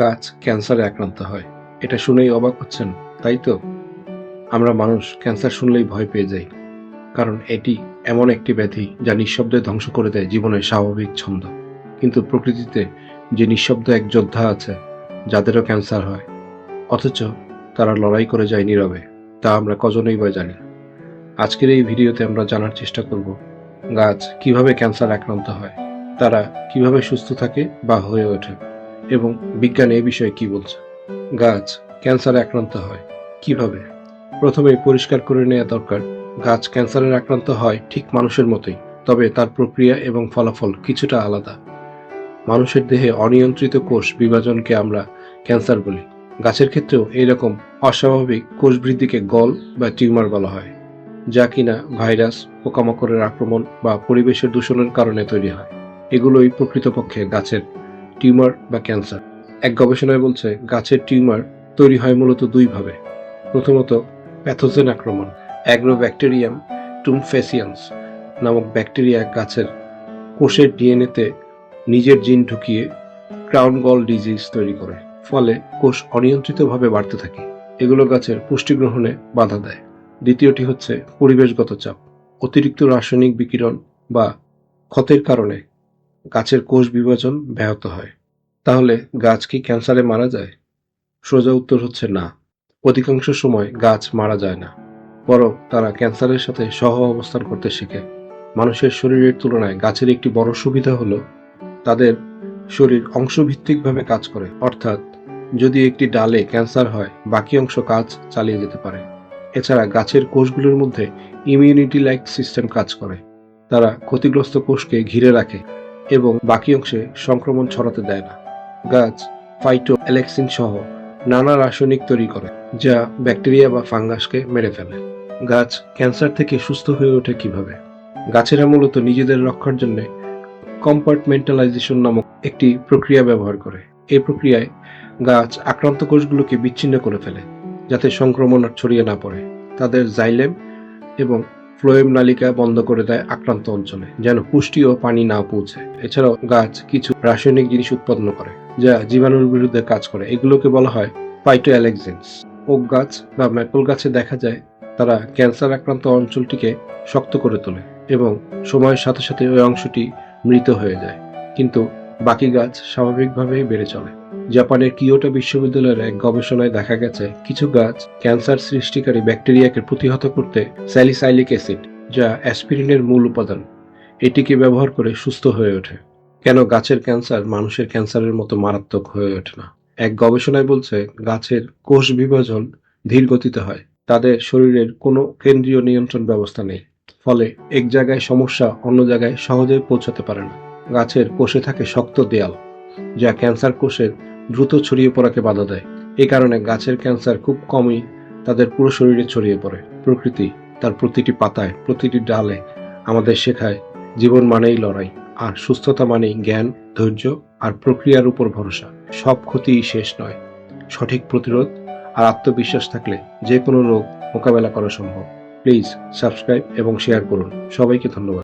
গাছ ক্যান্সারে আক্রান্ত হয়। এটা শুনেই অবাক হচ্ছেন, তাই তো? আমরা মানুষ ক্যান্সার শুনলেই ভয় পেয়ে যাই, কারণ এটি এমন একটি ব্যাধি যা নিঃশব্দে ধ্বংস করে দেয় জীবনের স্বাভাবিক ছন্দ। কিন্তু প্রকৃতিতে যে নিঃশব্দ এক যোদ্ধা আছে, যাদেরও ক্যান্সার হয়, অথচ তারা লড়াই করে যায় নীরবে, তা আমরা কজনেই বা জানি। আজকের এই ভিডিওতে আমরা জানার চেষ্টা করব, গাছ কীভাবে ক্যান্সার আক্রান্ত হয়, তারা কীভাবে সুস্থ থাকে বা হয়ে ওঠে। এবং বিজ্ঞান এই বিষয়ে কি বলছে? গাছ ক্যান্সারে আক্রান্ত হয়, কীভাবে? প্রথমে পরিষ্কার করে নেওয়া দরকার, গাছ ক্যান্সারের আক্রান্ত হয় ঠিক মানুষের মতোই, তবে তার প্রক্রিয়া এবং ফলাফল কিছুটা আলাদা। মানুষের দেহে অনিয়ন্ত্রিত কোষ বিভাজনকে আমরা ক্যান্সার বলি। গাছের ক্ষেত্রেও এইরকম অস্বাভাবিক কোষ বৃদ্ধিকে গল বা টিউমার বলা হয়, যা কিনা ভাইরাস, পোকামাকড়ের আক্রমণ বা পরিবেশের দূষণের কারণে তৈরি হয়। এগুলোই প্রকৃতপক্ষে গাছের টিউমার বা ক্যান্সার। এক গবেষণায় বলছে, গাছের টিউমার তৈরি হয় মূলত দুইভাবে প্রথমত, প্যাথোজেন আক্রমণ অ্যাগ্রো অ্যাগ্রোব্যাকটেরিয়াম টুমফেসিয়ান্স নামক ব্যাকটেরিয়া গাছের কোষের ডিএনএতে নিজের জিন ঢুকিয়ে ক্রাউন গল ডিজিজ তৈরি করে, ফলে কোষ অনিয়ন্ত্রিতভাবে বাড়তে থাকে। এগুলো গাছের পুষ্টি গ্রহণে বাধা দেয়। দ্বিতীয়টি হচ্ছে, পরিবেশগত চাপ, অতিরিক্ত রাসায়নিক বিকিরণ বা ক্ষতের কারণে গাছের কোষ বিভাজন ব্যাহত হয়। তাহলে গাছ কি ক্যান্সারে মারা যায়? সোজা উত্তর হচ্ছে না। অধিকাংশ সময় গাছ মারা যায় না, বরং তারা ক্যান্সারের সাথে সহ অবস্থান করতে শিখে। মানুষের শরীরের তুলনায় গাছের একটি বড় সুবিধা হলো তাদের শরীর অংশভিত্তিকভাবে কাজ করে। অর্থাৎ যদি একটি ডালে ক্যান্সার হয়, বাকি অংশ কাজ চালিয়ে যেতে পারে। এছাড়া গাছের কোষগুলোর মধ্যে ইমিউনিটি লাইক সিস্টেম কাজ করে। তারা ক্ষতিগ্রস্ত কোষকে ঘিরে রাখে। এবং বাকি অংশে সংক্রমণ ছড়াতে দেয় না। গাছ, ফাইটো, অ্যালেক্সিন সহ নানা রাসায়নিক তৈরি করে, যা ব্যাকটেরিয়া বা ফাঙ্গাসকে মেরে ফেলে। গাছ ক্যান্সার থেকে সুস্থ হয়ে ওঠে কীভাবে? গাছেরা মূলত নিজেদের রক্ষার জন্য কম্পার্টমেন্টালাইজেশন নামক একটি প্রক্রিয়া ব্যবহার করে। এই প্রক্রিয়ায় গাছ আক্রান্ত কোষগুলোকে বিচ্ছিন্ন করে ফেলে, যাতে সংক্রমণ আর ছড়িয়ে না পড়ে। তাদের জাইলেম এবং ফ্লোয়েম নালিকা বন্ধ করে দেয় আক্রান্ত অঞ্চলে, যেন পুষ্টি ও পানি না পৌঁছে। এছাড়াও গাছ কিছু রাসায়নিক জিনিস উৎপন্ন করে, যা জীবাণুর বিরুদ্ধে কাজ করে। এগুলোকে বলা হয় পাইটো অ্যালেক্সিনস ওক গাছ বা ম্যাপল গাছে দেখা যায়, তারা ক্যান্সার আক্রান্ত অঞ্চলটিকে শক্ত করে তোলে এবং সময়ের সাথে সাথে ওই অংশটি মৃত হয়ে যায়। কিন্তু বাকি গাছ স্বাভাবিকভাবেই বেড়ে চলে। জাপানের কিয়োটো বিশ্ববিদ্যালয়ের এক গবেষণায় দেখা গেছে, কিছু গাছ ক্যান্সার সৃষ্টিকারী ব্যাকটেরিয়াকে প্রতিহত করতে স্যালিসাইলিক অ্যাসিড, যা অ্যাসপিরিনের মূল উপাদান। এটিকে ব্যবহার করে সুস্থ হয়ে ওঠে। কেন গাছের ক্যান্সার মানুষের ক্যান্সারের মতো মারাত্মক হয়ে ওঠে না? এক গবেষণায় বলছে, গাছের কোষ বিভাজন ধীর গতিতে হয়। তাদের শরীরের কোনো কেন্দ্রীয় নিয়ন্ত্রণ ব্যবস্থা নেই। ফলে এক জায়গায় সমস্যা অন্য জায়গায় সহজে পৌঁছাতে পারে না। গাছের কোষে থাকে শক্ত দেয়াল, যা ক্যান্সার কোষের দ্রুত ছড়িয়ে পড়াকে বাধা দেয়। এ কারণে গাছের ক্যান্সার খুব কমই তাদের পুরো শরীরে ছড়িয়ে পড়ে। প্রকৃতি তার প্রতিটি পাতায়, প্রতিটি ডালে আমাদের শেখায়, জীবন মানেই লড়াই, আর সুস্থতা মানেই জ্ঞান, ধৈর্য, আর প্রক্রিয়ার উপর ভরসা। সব ক্ষতিই শেষ নয়। সঠিক প্রতিরোধ আর আত্মবিশ্বাস থাকলে যে কোনো রোগ মোকাবেলা করা সম্ভব। প্লিজ সাবস্ক্রাইব এবং শেয়ার করুন। সবাইকে ধন্যবাদ।